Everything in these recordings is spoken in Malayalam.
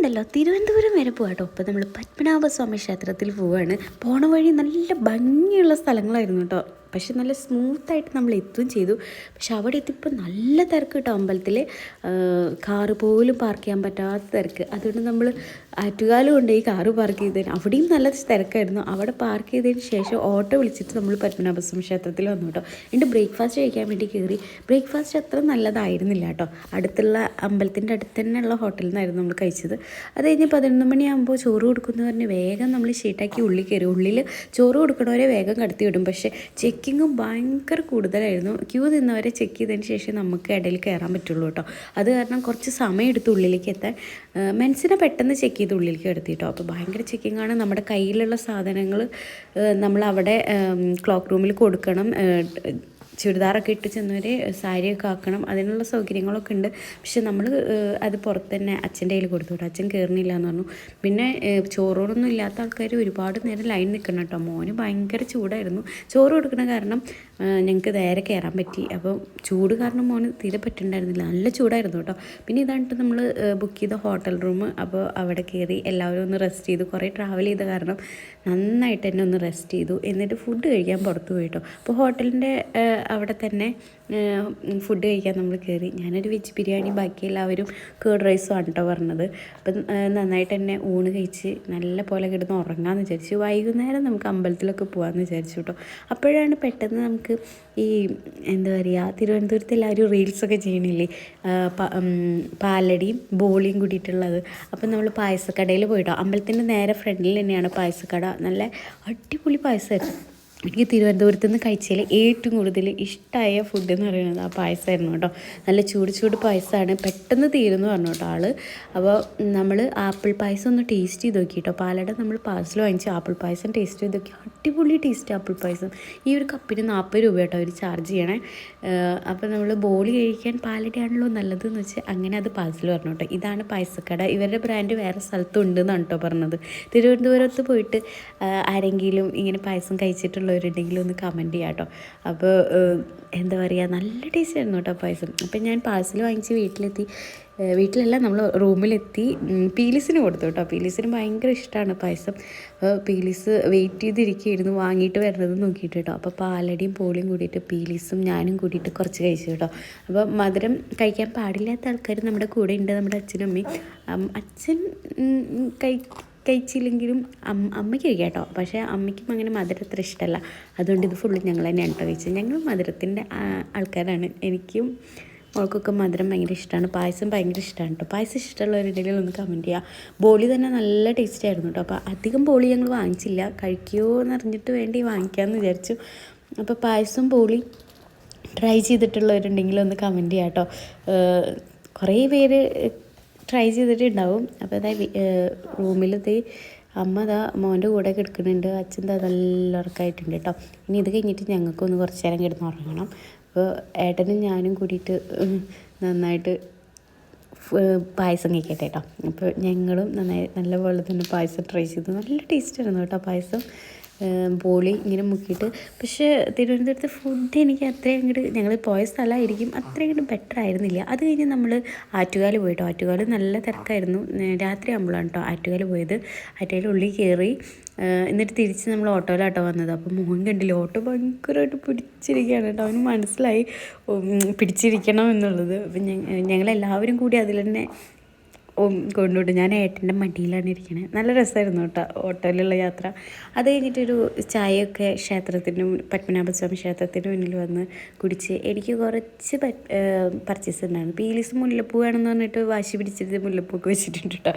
ഇന്നുണ്ടല്ലോ തിരുവനന്തപുരം വരെ പോകാം കേട്ടോ അപ്പോൾ നമ്മൾ പത്മനാഭസ്വാമി ക്ഷേത്രത്തിൽ പോവുകയാണ് പോണ വഴി നല്ല ഭംഗിയുള്ള സ്ഥലങ്ങളായിരുന്നു കേട്ടോ. പക്ഷെ നല്ല സ്മൂത്തായിട്ട് നമ്മൾ എത്തുകയും ചെയ്തു. പക്ഷെ അവിടെ എത്തിയപ്പോൾ നല്ല തിരക്ക് കേട്ടോ അമ്പലത്തിൽ. കാറ് പോലും പാർക്ക് ചെയ്യാൻ പറ്റാത്ത തിരക്ക്. അതുകൊണ്ട് നമ്മൾ ആറ്റുകാലം കൊണ്ട് ഈ കാറ് പാർക്ക് ചെയ്തതിന്. അവിടെയും നല്ല തിരക്കായിരുന്നു. അവിടെ പാർക്ക് ചെയ്തതിന് ശേഷം ഓട്ടോ വിളിച്ചിട്ട് നമ്മൾ പത്മനാഭസ്വാമി ക്ഷേത്രത്തിൽ വന്നു കേട്ടോ. എന്റെ ബ്രേക്ക്ഫാസ്റ്റ് കഴിക്കാൻ വേണ്ടി കയറി. ബ്രേക്ക്ഫാസ്റ്റ് അത്ര നല്ലതായിരുന്നില്ല കേട്ടോ. അടുത്തുള്ള അമ്പലത്തിന്റെ അടുത്ത് തന്നെയുള്ള ഹോട്ടലിൽ നിന്നായിരുന്നു നമ്മൾ കഴിച്ചത്. അത് കഴിഞ്ഞ് പതിനൊന്ന് മണിയാകുമ്പോൾ ചോറ് കൊടുക്കുന്നു പറഞ്ഞ് വേഗം നമ്മൾ ഷീട്ടാക്കി ഉള്ളിൽ കയറി. ഉള്ളിൽ ചോറ് കൊടുക്കണവരെ വേഗം കടത്തി വിടും. പക്ഷേ ചെക്കിങ്ങും ഭയങ്കര കൂടുതലായിരുന്നു. ക്യൂ നിന്നവരെ ചെക്ക് ചെയ്തതിന് ശേഷം നമുക്ക് ഇടയിൽ കയറാൻ പറ്റുള്ളൂ കേട്ടോ. അത് കാരണം കുറച്ച് സമയം എടുത്ത് ഉള്ളിലേക്ക് എത്താൻ മെൻസിനെ പെട്ടെന്ന് ചെക്ക് ചെയ്ത് ഉള്ളിലേക്ക് എടുത്തി കേട്ടോ. അപ്പോൾ ഭയങ്കര ചെക്കിംഗ് ആണ്. നമ്മുടെ കയ്യിലുള്ള സാധനങ്ങൾ നമ്മൾ അവിടെ ക്ലോക്ക് റൂമിൽ കൊടുക്കണം ചുരിദാറൊക്കെ ഇട്ട് ചെന്നവർ സാരിയൊക്കെ ആക്കണം. അതിനുള്ള സൗകര്യങ്ങളൊക്കെ ഉണ്ട്. പക്ഷെ നമ്മൾ അത് പുറത്ത് തന്നെ അച്ഛന്റെ കയ്യിൽ കൊടുത്തു വിട്ടു അച്ഛൻ കയറുന്നില്ല എന്ന് പറഞ്ഞു. പിന്നെ ചോറോടൊന്നും ഇല്ലാത്ത ആൾക്കാർ ഒരുപാട് നേരം ലൈൻ നിൽക്കണം കേട്ടോ. മോന് ഭയങ്കര ചൂടായിരുന്നു. ചോറ് കൊടുക്കണ കാരണം ഞങ്ങൾക്ക് നേരെ കയറാൻ പറ്റി. അപ്പോൾ ചൂട് കാരണം മോന് തീരെ പറ്റുന്നുണ്ടായിരുന്നില്ല നല്ല ചൂടായിരുന്നു കേട്ടോ. പിന്നെ ഇതായിട്ട് നമ്മൾ ബുക്ക് ചെയ്ത ഹോട്ടൽ റൂം അപ്പോൾ അവിടെ കയറി എല്ലാവരും ഒന്ന് റെസ്റ്റ് ചെയ്തു. കുറേ ട്രാവൽ ചെയ്ത കാരണം നന്നായിട്ട് തന്നെ ഒന്ന് റെസ്റ്റ് ചെയ്തു. എന്നിട്ട് ഫുഡ് കഴിക്കാൻ പുറത്ത് പോയിട്ടോ അപ്പോൾ ഹോട്ടലിന്റെ അവിടെ തന്നെ ഫുഡ് കഴിക്കാൻ നമ്മൾ കയറി ഞാനൊരു വെജ് ബിരിയാണി ബാക്കി എല്ലാവരും കേർഡ് റൈസും ആണ് കേട്ടോ പറഞ്ഞത്. അപ്പം നന്നായിട്ട് തന്നെ ഊണ് കഴിച്ച് നല്ല പോലെ കിടന്ന് ഉറങ്ങാമെന്ന് വിചാരിച്ചു. വൈകുന്നേരം നമുക്ക് അമ്പലത്തിലൊക്കെ പോകാമെന്ന് വിചാരിച്ചു കേട്ടോ അപ്പോഴാണ് പെട്ടെന്ന് നമുക്ക് ഈ എന്താ പറയുക തിരുവനന്തപുരത്ത് എല്ലാവരും റീൽസൊക്കെ ചെയ്യണില്ലേ? പാലടിയും ബോളിയും കൂടിയിട്ടുള്ളത്. അപ്പം നമ്മൾ പായസക്കടയിൽ പോയിട്ടോ. അമ്പലത്തിന്റെ നേരെ ഫ്രണ്ടിൽ തന്നെയാണ് പായസക്കട. നല്ല അടിപൊളി പായസമായിരുന്നു എനിക്ക് തിരുവനന്തപുരത്ത് നിന്ന് കഴിച്ചതിൽ ഏറ്റവും കൂടുതൽ ഇഷ്ടമായ ഫുഡ് എന്ന് പറയുന്നത് ആ പായസമായിരുന്നു കേട്ടോ. നല്ല ചൂട് ചൂട് പായസമാണ്. പെട്ടെന്ന് തീരുന്നു പറഞ്ഞു കേട്ടോ ആൾ അപ്പോൾ നമ്മൾ ആപ്പിൾ പായസം ഒന്ന് ടേസ്റ്റ് ചെയ്ത് നോക്കി കേട്ടോ. പാലട നമ്മൾ പാഴ്സൽ വാങ്ങിച്ച് ആപ്പിൾ പായസം ടേസ്റ്റ് ചെയ്ത് നോക്കി. അടിപൊളി ടേസ്റ്റ് ആപ്പിൾ പായസം. ഈ ഒരു കപ്പിന് നാൽപ്പത് രൂപ കേട്ടോ അവർ ചാർജ് ചെയ്യണേ. അപ്പോൾ നമ്മൾ ബോളി കഴിക്കാൻ പാലടയാണല്ലോ നല്ലതെന്ന് വെച്ച് അങ്ങനെ അത് പാഴ്സൽ പറഞ്ഞു കേട്ടോ. ഇതാണ് പായസക്കട. ഇവരുടെ ബ്രാൻഡ് വേറെ സ്ഥലത്തുണ്ടെന്നാണ് കേട്ടോ പറഞ്ഞത്. തിരുവനന്തപുരത്ത് പോയിട്ട് ആരെങ്കിലും ഇങ്ങനെ പായസം കഴിച്ചിട്ടുള്ള ഉള്ളവരുണ്ടെങ്കിൽ ഒന്ന് കമന്റ് ചെയ്യാം കേട്ടോ അപ്പോൾ എന്താ പറയുക നല്ല ടേസ്റ്റ് ആയിരുന്നു കേട്ടോ പായസം. അപ്പം ഞാൻ പാഴ്സൽ വാങ്ങിച്ച് വീട്ടിലെത്തി വീട്ടിലല്ല നമ്മൾ റൂമിലെത്തി പീലിസിന് കൊടുത്തു കേട്ടോ പീലിസിന് ഭയങ്കര ഇഷ്ടമാണ് പായസം. അപ്പോൾ പീലിസ് വെയിറ്റ് ചെയ്തിരിക്കുകയായിരുന്നു വാങ്ങിയിട്ട് വരുന്നത് നോക്കിയിട്ട് കേട്ടോ അപ്പോൾ പാലടിയും പോളിയും കൂടിയിട്ട് പീലിസും ഞാനും കൂടിയിട്ട് കുറച്ച് കഴിച്ചു കേട്ടോ അപ്പോൾ മധുരം കഴിക്കാൻ പാടില്ലാത്ത ആൾക്കാർ നമ്മുടെ കൂടെ ഉണ്ട് നമ്മുടെ അച്ഛനും അമ്മയും. അച്ഛൻ കഴി കഴിച്ചില്ലെങ്കിലും അമ്മ അമ്മയ്ക്ക് കഴിക്കാം കേട്ടോ. പക്ഷേ അമ്മയ്ക്കും അങ്ങനെ മധുരം അത്ര ഇഷ്ടമല്ല അതുകൊണ്ട് ഇത് ഫുള്ള് ഞങ്ങൾ തന്നെയാണ് കേട്ടോ കഴിച്ചത്. ഞങ്ങൾ മധുരത്തിന്റെ ആൾക്കാരാണ്. എനിക്കും അവൾക്കൊക്കെ മധുരം ഭയങ്കര ഇഷ്ടമാണ്. പായസം ഭയങ്കര ഇഷ്ടമാണ് കേട്ടോ. പായസം ഇഷ്ടമുള്ളവരുണ്ടെങ്കിൽ ഒന്ന് കമന്റ് ചെയ്യുക ബോളി തന്നെ നല്ല ടേസ്റ്റ് ആയിരുന്നു കേട്ടോ. അപ്പോൾ അധികം ബോളി ഞങ്ങൾ വാങ്ങിച്ചില്ല. കഴിക്കുമോ എന്ന് അറിഞ്ഞിട്ട് വേണ്ടി വാങ്ങിക്കാമെന്ന് വിചാരിച്ചു. അപ്പോൾ പായസം ബോളി ട്രൈ ചെയ്തിട്ടുള്ളവരുണ്ടെങ്കിൽ ഒന്ന് കമന്റ് ചെയ്യാം കേട്ടോ. കുറേ പേര് ട്രൈ ചെയ്തിട്ടുണ്ടാവും. അപ്പോൾ അതായത് റൂമിലത്തെ അമ്മ അതാ മോന്റെ കൂടെ കിടക്കുന്നുണ്ട്. അച്ഛൻ ദാ നല്ല ഉറക്കമായിട്ടുണ്ട് കേട്ടോ ഇനി ഇത് കഴിഞ്ഞിട്ട് ഞങ്ങൾക്കൊന്ന് കുറച്ച് നേരം കിടന്ന് ഉറങ്ങണം. അപ്പോൾ ഏട്ടനും ഞാനും കൂടിയിട്ട് നന്നായിട്ട് പായസം കഴിക്കട്ടെ കേട്ടോ അപ്പോൾ ഞങ്ങളും നന്നായി നല്ല പോലെ തന്നെ പായസം ട്രൈ ചെയ്തു. നല്ല ടേസ്റ്റ് ആയിരുന്നു കേട്ടോ പായസം. ബോളി ഇങ്ങനെ മുക്കിയിട്ട്. പക്ഷേ തിരുവനന്തപുരത്തെ ഫുഡ് എനിക്ക് അത്രയും അങ്ങോട്ട് ഞങ്ങൾ പോയ സ്ഥലമായിരിക്കും അത്രയും അങ്ങോട്ട് ബെറ്റർ ആയിരുന്നില്ല. അത് കഴിഞ്ഞ് നമ്മൾ ആറ്റുകാൽ പോയിട്ടോ? ആറ്റുകാൽ നല്ല തിരക്കായിരുന്നു. രാത്രി ആകുമ്പോഴാണ് കേട്ടോ ആറ്റുകാൽ പോയത്. ആറ്റുകാൽ ഉള്ളിൽ കയറി എന്നിട്ട് തിരിച്ച് നമ്മൾ ഓട്ടോയിലാട്ടോ വന്നത്. അപ്പോൾ മോൻ കണ്ടില്ല ഓട്ടോ ഭയങ്കരമായിട്ട് പിടിച്ചിരിക്കുകയാണ് കേട്ടോ. അവന് മനസ്സിലായി പിടിച്ചിരിക്കണം എന്നുള്ളത്. അപ്പം ഞങ്ങളെല്ലാവരും കൂടി അതിൽ തന്നെ കൊണ്ടുപോയിട്ട് ഞാൻ ഏട്ടന്റെ മടിയിലാണ് ഇരിക്കുന്നത് നല്ല രസമായിരുന്നു കേട്ടോ ഓട്ടോയിലുള്ള യാത്ര. അത് കഴിഞ്ഞിട്ടൊരു ചായയൊക്കെ ക്ഷേത്രത്തിന് പത്മനാഭസ്വാമി ക്ഷേത്രത്തിന് മുന്നിൽ വന്ന് കുടിച്ച് എനിക്ക് കുറച്ച് പർച്ചേസ് ഉണ്ടായിരുന്നു. പീലീസ് മുല്ലപ്പൂ വേണമെന്ന് പറഞ്ഞിട്ട് വാശി പിടിച്ചിട്ട് മുല്ലപ്പൂക്ക് വെച്ചിട്ടുണ്ട് കേട്ടോ.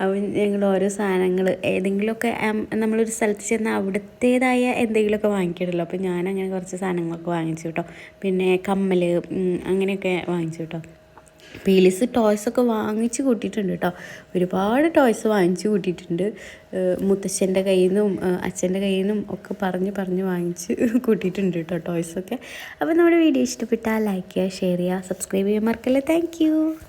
അപ്പം ഞങ്ങൾ ഓരോ സാധനങ്ങൾ ഏതെങ്കിലുമൊക്കെ നമ്മളൊരു സ്ഥലത്ത് ചെന്ന് അവിടുത്തേതായ എന്തെങ്കിലുമൊക്കെ വാങ്ങിക്കിടല്ലോ. അപ്പോൾ ഞാൻ കുറച്ച് സാധനങ്ങളൊക്കെ വാങ്ങിച്ചു കേട്ടോ. പിന്നെ കമ്മൽ അങ്ങനെയൊക്കെ വാങ്ങിച്ചു കേട്ടോ. പീലിസ് ടോയ്സൊക്കെ വാങ്ങിച്ച് കൂട്ടിയിട്ടുണ്ട് കേട്ടോ ഒരുപാട് ടോയ്സ് വാങ്ങിച്ച് കൂട്ടിയിട്ടുണ്ട്. മുത്തശ്ശന്റെ കയ്യിൽ നിന്നും അച്ഛന്റെ കയ്യിൽ നിന്നും ഒക്കെ പറഞ്ഞ് പറഞ്ഞ് വാങ്ങിച്ച് കൂട്ടിയിട്ടുണ്ട് കേട്ടോ ടോയ്സൊക്കെ അപ്പോൾ നമ്മുടെ വീഡിയോ ഇഷ്ടപ്പെട്ടാൽ ലൈക്ക് ചെയ്യുക ഷെയർ ചെയ്യുക സബ്സ്ക്രൈബ് ചെയ്യാൻ മറക്കല്ലേ. താങ്ക്